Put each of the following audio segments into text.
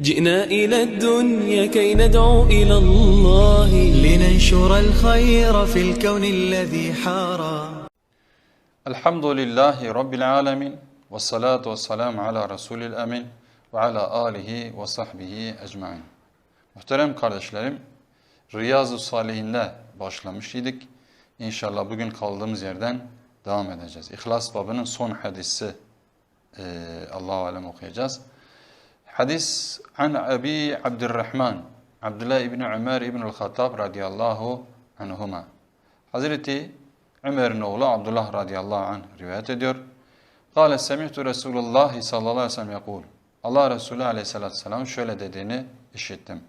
جئنا إلى الدنيا كي ندعو إلى الله لننشر الخير في الكون الذي حارى Elhamdülillahi Rabbil alemin ve salatu ve selamu ala Resulil emin ve ala alihi ve sahbihi ecmain. Muhterem kardeşlerim, Riyazu Salihin'le başlamış idik. İnşallah bugün kaldığımız yerden devam edeceğiz. İhlas babının son hadisi e, Allahu alem okuyacağız. Hadis an Abi Abdurrahman Abdullah İbni Ömer İbnül Hattab radıyallahu anhuma. Hazreti Ömer'in oğlu Abdullah radıyallahu anh rivayet ediyor. Kale semihtu Resulullah sallallahu aleyhi ve sellem. Allah Resulü aleyhissalatü vesselam şöyle dediğini işittim.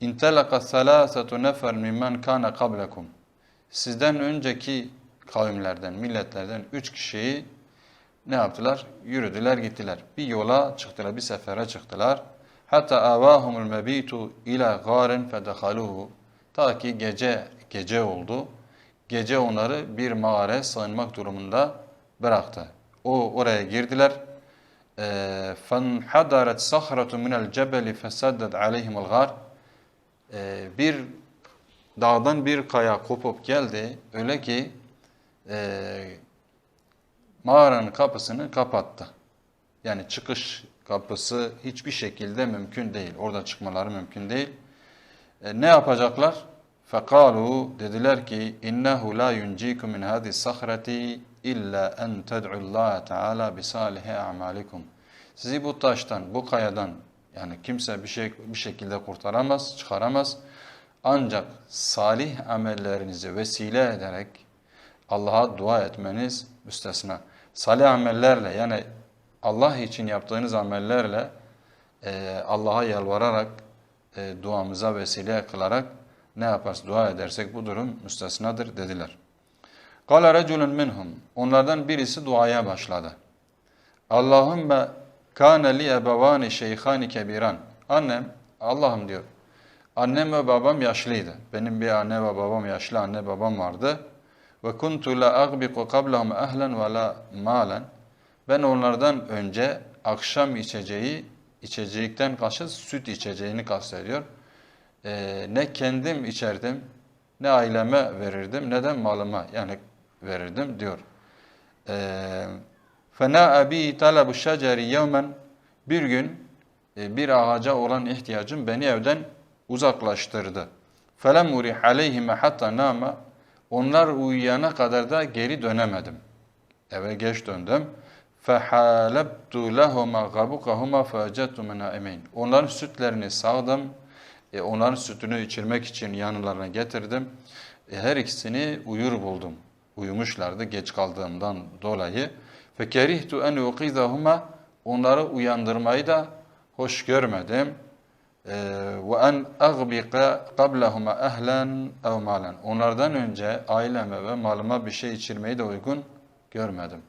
İntelaka thalâthetu nefer mimmen kâne kablekum. Sizden önceki kavimlerden, milletlerden üç kişiyi ne yaptılar? Yürüdüler gittiler. Bir yola çıktılar, bir sefere çıktılar. Hatta avahumul mebitu ila garin fedehaluhu. Ta ki gece gece oldu. Gece onları bir mağaraya sığınmak durumunda bıraktı. O oraya girdiler. فَانْحَدَرَتْ سَخْرَةٌ مِنَ الْجَبَلِ فَسَدَّتْ عَلَيْهِمُ الْغَارِ Ee, Bir dağdan bir kaya kopup geldi. Öyle ki e, mağaranın kapısını kapattı. Yani çıkış kapısı hiçbir şekilde mümkün değil. Oradan çıkmaları mümkün değil. E, ne yapacaklar? Fekalu dediler ki innehu la yuncikum min hadi sahrati illa en ted'ullaha teala bi salihi a'malikum. Sizi bu taştan, bu kayadan yani kimse bir şey bir şekilde kurtaramaz, çıkaramaz. Ancak salih amellerinizi vesile ederek Allah'a dua etmeniz müstesna. Salih amellerle yani Allah için yaptığınız amellerle e, Allah'a yalvararak e, duamıza vesile kılarak ne yaparız dua edersek bu durum müstesnadır dediler. Kale reculun minhum. Onlardan birisi duaya başladı. Allahümme kâne li ebevâni şeyhâni kebiran. Annem, Allah'ım diyor. Annem ve babam yaşlıydı. Benim bir anne ve babam yaşlı anne babam vardı. Ve kuntu la agbiqu qablahum ahlen ve la malen. Ben onlardan önce akşam içeceği, içecekten kasıt süt içeceğini kastediyor. Ee, ne kendim içerdim, ne aileme verirdim, ne de malıma yani verirdim diyor. Fena abi talabu şeceri yevmen bir gün e, bir ağaca olan ihtiyacım beni evden uzaklaştırdı. Felem urih aleyhime hatta nama onlar uyuyana kadar da geri dönemedim. Eve geç döndüm. فَحَالَبْتُ لَهُمَا غَبُقَهُمَا فَاَجَدْتُ مَنَا Onların sütlerini sağdım. E, onların sütünü içirmek için yanlarına getirdim. E, her ikisini uyur buldum. Uyumuşlardı geç kaldığımdan dolayı. فَكَرِهْتُ اَنْ يُقِذَهُمَا Onları uyandırmayı da hoş görmedim. Ve en aghbiqa qablahuma ehlen ev malen. Onlardan önce aileme ve malıma bir şey içirmeyi de uygun görmedim.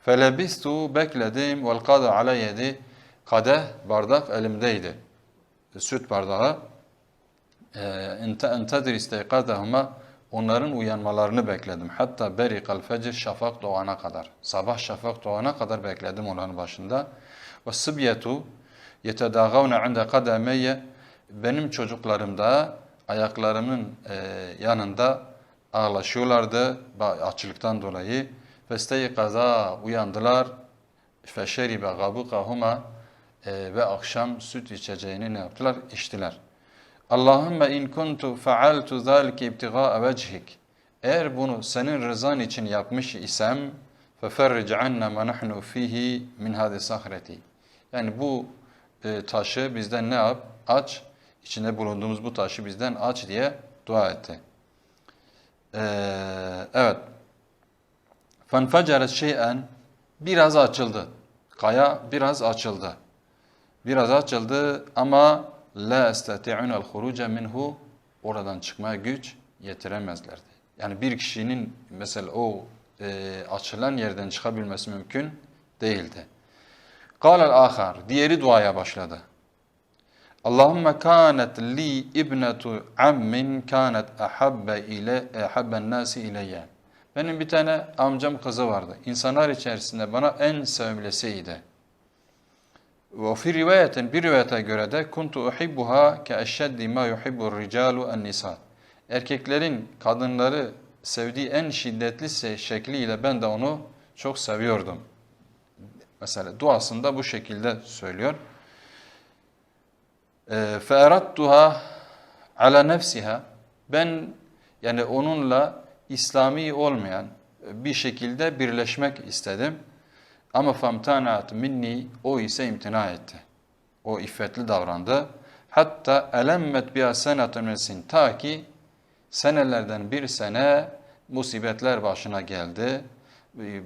Felebistu bekledim vel kada ala yedi. Kadeh bardak elimdeydi. Süt bardağı. Ente entedir isteykadahuma onların uyanmalarını bekledim. Hatta berikal fecr şafak doğana kadar. Sabah şafak doğana kadar bekledim onların başında. Ve sıbyetu yetedâgavne inde kademeyye benim çocuklarım da ayaklarımın e, yanında ağlaşıyorlardı açlıktan dolayı. Festeykaza uyandılar. Feşeribe gabukahuma e, ve akşam süt içeceğini ne yaptılar? İçtiler. Allahümme in kuntu faaltu zalike ibtigaa vechik. Eğer bunu senin rızan için yapmış isem feferric anna ma nahnu fihi min hadi sahreti. Yani bu e, taşı bizden ne yap? Aç. İçinde bulunduğumuz bu taşı bizden aç diye dua etti. Ee, evet. فَانْفَجَرَتْ şeyen Biraz açıldı. Kaya biraz açıldı. Biraz açıldı ama la estati'un el huruca minhu oradan çıkmaya güç yetiremezlerdi. Yani bir kişinin mesela o e, açılan yerden çıkabilmesi mümkün değildi. Kâlel âkhar. Diğeri duaya başladı. Allahümme kânet li ibnetu ammin kânet ahabbe ile ahabben nâsi ileyye. Benim bir tane amcam kızı vardı. İnsanlar içerisinde bana en sevimlisiydi. Ve fi rivayetin bir rivayete göre de kuntu uhibbuha ke eşşeddi ma yuhibbur ricalu en nisa. Erkeklerin kadınları sevdiği en şiddetli şekliyle ben de onu çok seviyordum. Mesela duasında bu şekilde söylüyor. فَاَرَدْتُهَا ala nefsiha ben yani onunla İslami olmayan bir şekilde birleşmek istedim. Ama famtanat minni o ise imtina etti. O iffetli davrandı. Hatta elemmet biha senatun mesin ta ki senelerden bir sene musibetler başına geldi.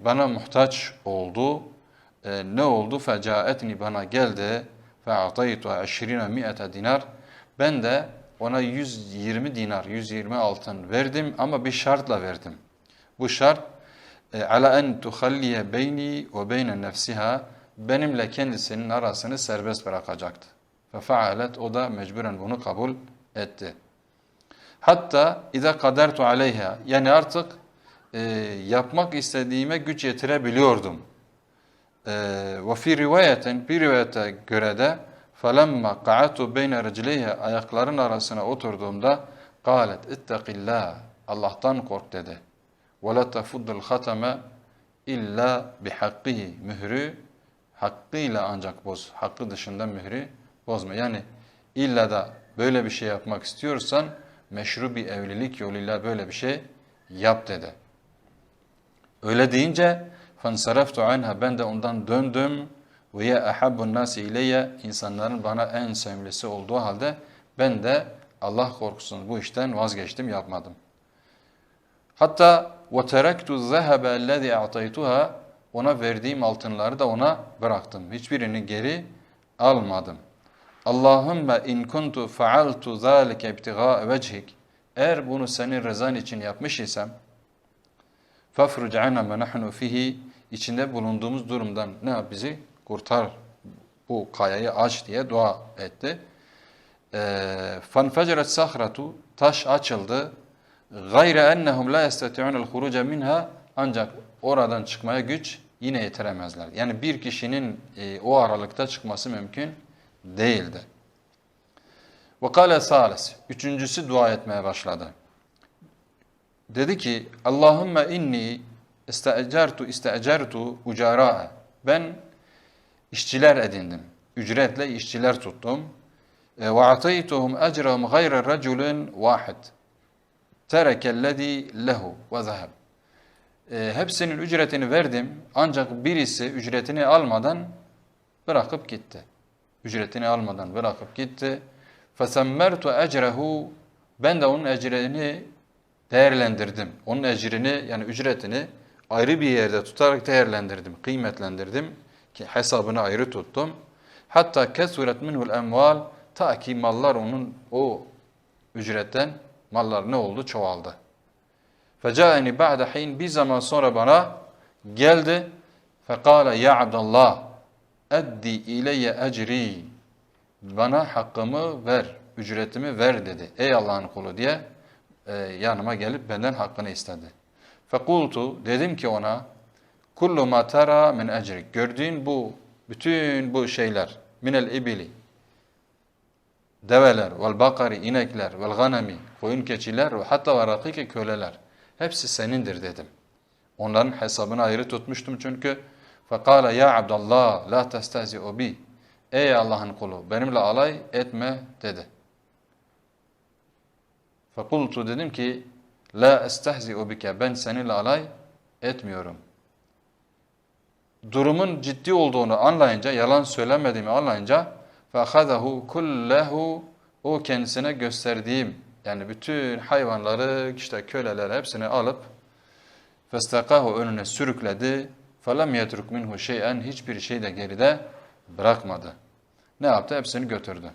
Bana muhtaç oldu. Ee, ne oldu? Fecaetni bana geldi. Fe'ataytuha eşrine mi'ete dinar. Ben de ona 120 dinar, 120 altın verdim ama bir şartla verdim. Bu şart e, ala en tuhalliye beyni ve beyne nefsiha benimle kendisinin arasını serbest bırakacaktı. Ve faalet o da mecburen bunu kabul etti. Hatta iza kadertu aleyha yani artık e, yapmak istediğime güç yetirebiliyordum. E, ve fi rivayetin bir rivayete göre de falamma qa'atu beyne recleyha ayakların arasına oturduğumda qalet ittakillah Allah'tan kork dedi. Ve la tafuddul hatame illa bihakkihi mührü hakkıyla ancak boz. Hakkı dışında mührü bozma. Yani illa da böyle bir şey yapmak istiyorsan meşru bir evlilik yoluyla böyle bir şey yap dedi. Öyle deyince fansaraftu anha ben de ondan döndüm ya ahabbun nasi ileyye insanların bana en sevimlisi olduğu halde ben de Allah korkusunu bu işten vazgeçtim yapmadım. Hatta terektu zehebe ellezî a'taytuha ona verdiğim altınları da ona bıraktım. Hiçbirini geri almadım. Allahümme in kuntu faaltu zâlike ibtigâ vechik eğer bunu senin rızan için yapmış isem fafruc anna ma nahnu fihi içinde bulunduğumuz durumdan ne yap bizi kurtar bu kayayı aç diye dua etti. Fanfeceret sahratu taş açıldı. Gayre ennehum la yestati'unel huruca minha ancak oradan çıkmaya güç yine yetiremezler. Yani bir kişinin e, o aralıkta çıkması mümkün değildi. Kâle sâles. Üçüncüsü dua etmeye başladı. Dedi ki Allahümme inni istecertu istecertu ucara'a. Ben işçiler edindim. Ücretle işçiler tuttum. E, Ve ataytuhum ecrahum gayre raculun vahid. Terekellezi lehu ve zahab. E, hepsinin ücretini verdim ancak birisi ücretini almadan bırakıp gitti. Ücretini almadan bırakıp gitti. Fesemmertu ecrehu ben de onun ecrini değerlendirdim. Onun ecrini yani ücretini ayrı bir yerde tutarak değerlendirdim, kıymetlendirdim ki hesabını ayrı tuttum. Hatta kesuret minhul emval ta ki mallar onun o ücretten mallar ne oldu? Çoğaldı. Fecaeni ba'de hin bir zaman sonra bana geldi. Fekale ya Abdullah eddi ileyye ecri bana hakkımı ver, ücretimi ver dedi. Ey Allah'ın kulu diye e, yanıma gelip benden hakkını istedi. Fekultu dedim ki ona kullu ma tara min ecrik gördüğün bu bütün bu şeyler minel ibili develer vel bakari inekler vel ganemi koyun keçiler ve hatta ve rakike köleler hepsi senindir dedim. Onların hesabını ayrı tutmuştum çünkü fekala ya Abdullah la testehzi'u bi ey Allah'ın kulu benimle alay etme dedi. Fekultu dedim ki la estehzi'u bike ben seninle alay etmiyorum. Durumun ciddi olduğunu anlayınca, yalan söylemediğimi anlayınca فَاَخَذَهُ kullehu o kendisine gösterdiğim yani bütün hayvanları, işte köleler hepsini alıp فَاسْتَقَاهُ önüne sürükledi. فَلَمْ يَتْرُكْ minhu şeyen hiçbir şey de geride bırakmadı. Ne yaptı? Hepsini götürdü.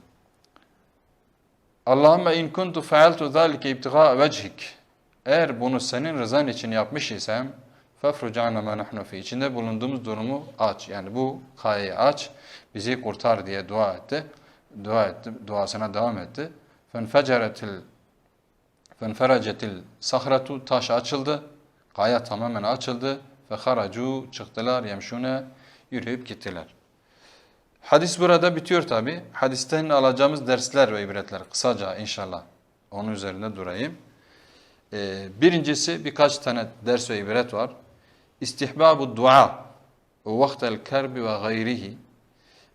Allahümme in kuntu fealtu zalike ibtiga vechik. Eğer bunu senin rızan için yapmış isem anna ma nahnu fi. İçinde bulunduğumuz durumu aç. Yani bu kayayı aç. Bizi kurtar diye dua etti. Dua etti. Duasına devam etti. Fenfeceretil fenferecetil sahratu taş açıldı. Kaya tamamen açıldı. Haracu çıktılar yemşune yürüyüp gittiler. Hadis burada bitiyor tabi. Hadisten alacağımız dersler ve ibretler kısaca inşallah onun üzerinde durayım. Ee, birincisi birkaç tane ders ve ibret var. İstihbabu dua ve vaktel kerbi ve gayrihi.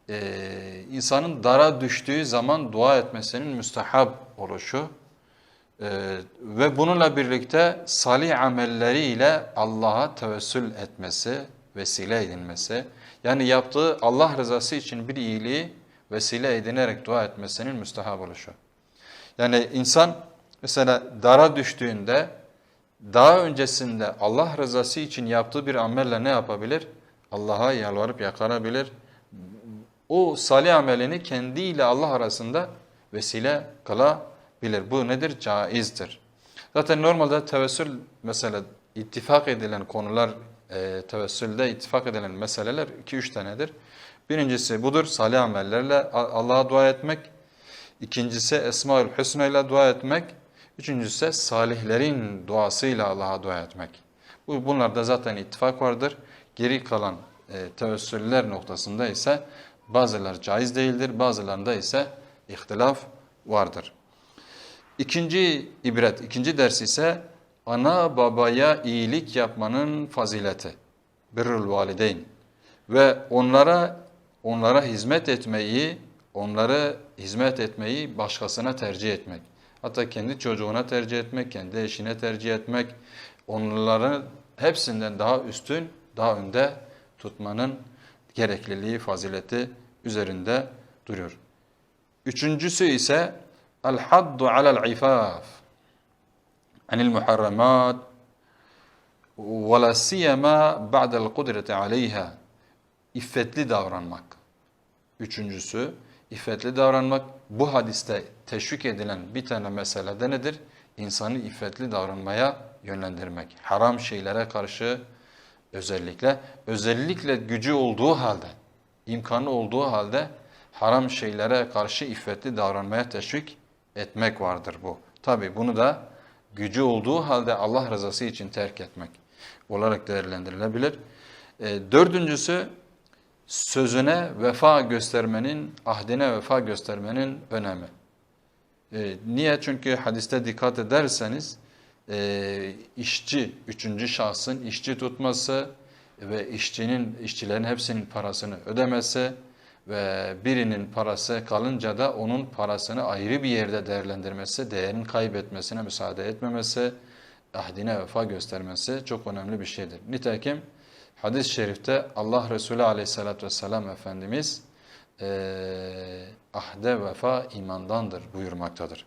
Ee, insanın dara düştüğü zaman dua etmesinin müstehab oluşu ee, ve bununla birlikte salih amelleriyle Allah'a tevessül etmesi, vesile edinmesi, yani yaptığı Allah rızası için bir iyiliği vesile edinerek dua etmesinin müstehab oluşu. Yani insan mesela dara düştüğünde daha öncesinde Allah rızası için yaptığı bir amelle ne yapabilir? Allah'a yalvarıp yakarabilir. O salih amelini kendiyle Allah arasında vesile kılabilir. Bu nedir? Caizdir. Zaten normalde tevessül mesela ittifak edilen konular, e, tevessülde ittifak edilen meseleler 2-3 tanedir. Birincisi budur, salih amellerle Allah'a dua etmek. İkincisi Esmaül Hüsna ile dua etmek. Üçüncüsü ise salihlerin duasıyla Allah'a dua etmek. Bu Bunlarda zaten ittifak vardır. Geri kalan e, tevessüller noktasında ise bazıları caiz değildir, bazılarında ise ihtilaf vardır. İkinci ibret, ikinci ders ise ana babaya iyilik yapmanın fazileti. Birrul valideyn. Ve onlara onlara hizmet etmeyi, onları hizmet etmeyi başkasına tercih etmek. Hatta kendi çocuğuna tercih etmek, kendi eşine tercih etmek, onların hepsinden daha üstün, daha önde tutmanın gerekliliği, fazileti üzerinde duruyor. Üçüncüsü ise el-haddu alel ifaf anil muharramat ve la siyema ba'del kudreti aleyha iffetli davranmak. Üçüncüsü iffetli davranmak. Bu hadiste teşvik edilen bir tane mesele de nedir? İnsanı iffetli davranmaya yönlendirmek. Haram şeylere karşı özellikle, özellikle gücü olduğu halde, imkanı olduğu halde haram şeylere karşı iffetli davranmaya teşvik etmek vardır bu. Tabi bunu da gücü olduğu halde Allah rızası için terk etmek olarak değerlendirilebilir. E, dördüncüsü sözüne vefa göstermenin, ahdine vefa göstermenin önemi. E, niye? Çünkü hadiste dikkat ederseniz e, işçi, üçüncü şahsın işçi tutması ve işçinin, işçilerin hepsinin parasını ödemesi ve birinin parası kalınca da onun parasını ayrı bir yerde değerlendirmesi, değerini kaybetmesine müsaade etmemesi, ahdine vefa göstermesi çok önemli bir şeydir. Nitekim hadis-i şerifte Allah Resulü aleyhissalatü vesselam Efendimiz e, ahde vefa imandandır buyurmaktadır.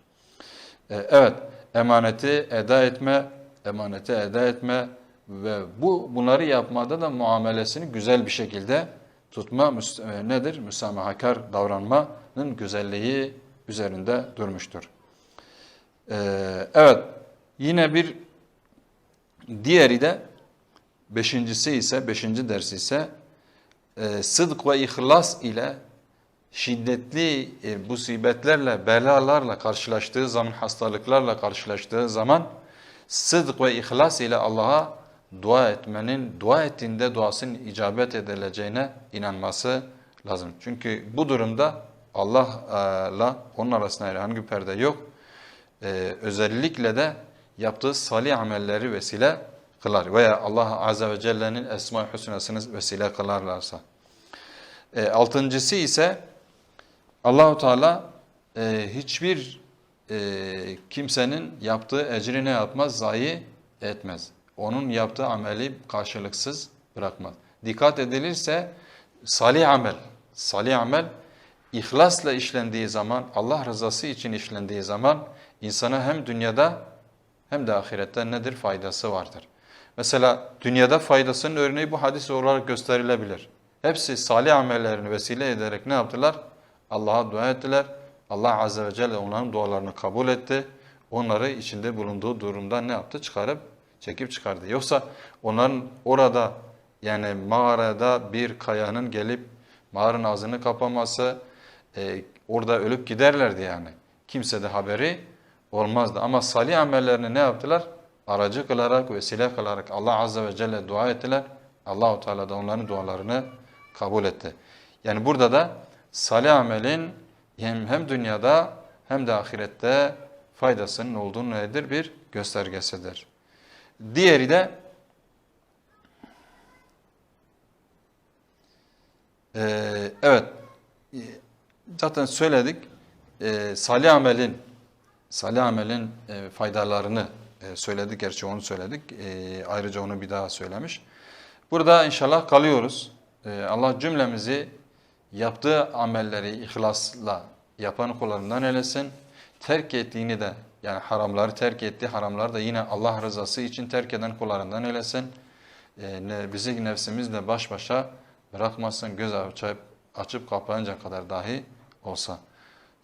E, evet, emaneti eda etme, emaneti eda etme ve bu bunları yapmada da muamelesini güzel bir şekilde tutma e, nedir? Müsamahakar davranmanın güzelliği üzerinde durmuştur. E, evet, yine bir diğeri de beşincisi ise, beşinci dersi ise e, sıdk ve ihlas ile şiddetli e, musibetlerle, belalarla karşılaştığı zaman, hastalıklarla karşılaştığı zaman sıdk ve ihlas ile Allah'a dua etmenin, dua ettiğinde duasının icabet edileceğine inanması lazım. Çünkü bu durumda Allah'la onun arasında herhangi bir perde yok. Ee, özellikle de yaptığı salih amelleri vesile kılar veya Allah Azze ve Celle'nin Esma-i Hüsna'sını vesile kılarlarsa. E, altıncısı ise Allahu Teala e, hiçbir e, kimsenin yaptığı ecri ne yapmaz? Zayi etmez. Onun yaptığı ameli karşılıksız bırakmaz. Dikkat edilirse salih amel, salih amel ihlasla işlendiği zaman, Allah rızası için işlendiği zaman insana hem dünyada hem de ahirette nedir? Faydası vardır. Mesela dünyada faydasının örneği bu hadis olarak gösterilebilir. Hepsi salih amellerini vesile ederek ne yaptılar? Allah'a dua ettiler. Allah Azze ve Celle onların dualarını kabul etti. Onları içinde bulunduğu durumdan ne yaptı? Çıkarıp, çekip çıkardı. Yoksa onların orada yani mağarada bir kayanın gelip mağaranın ağzını kapaması, e, orada ölüp giderlerdi yani. Kimse de haberi olmazdı. Ama salih amellerini ne yaptılar? Aracı kılarak, vesile kılarak Allah Azze ve Celle dua ettiler. Allahu Teala da onların dualarını kabul etti. Yani burada da salih amelin hem, hem dünyada hem de ahirette faydasının olduğunu nedir? Bir göstergesidir. Diğeri de Ee, evet, zaten söyledik. Ee, salih amelin, salih amelin e, faydalarını e, söyledik. Gerçi onu söyledik. Ee, ayrıca onu bir daha söylemiş. Burada inşallah kalıyoruz. Ee, Allah cümlemizi yaptığı amelleri ihlasla yapan kullarından eylesin. Terk ettiğini de yani haramları terk etti, haramları da yine Allah rızası için terk eden kullarından eylesin. Ne, bizi nefsimizle baş başa bırakmasın, göz açıp, açıp kapayınca kadar dahi olsa.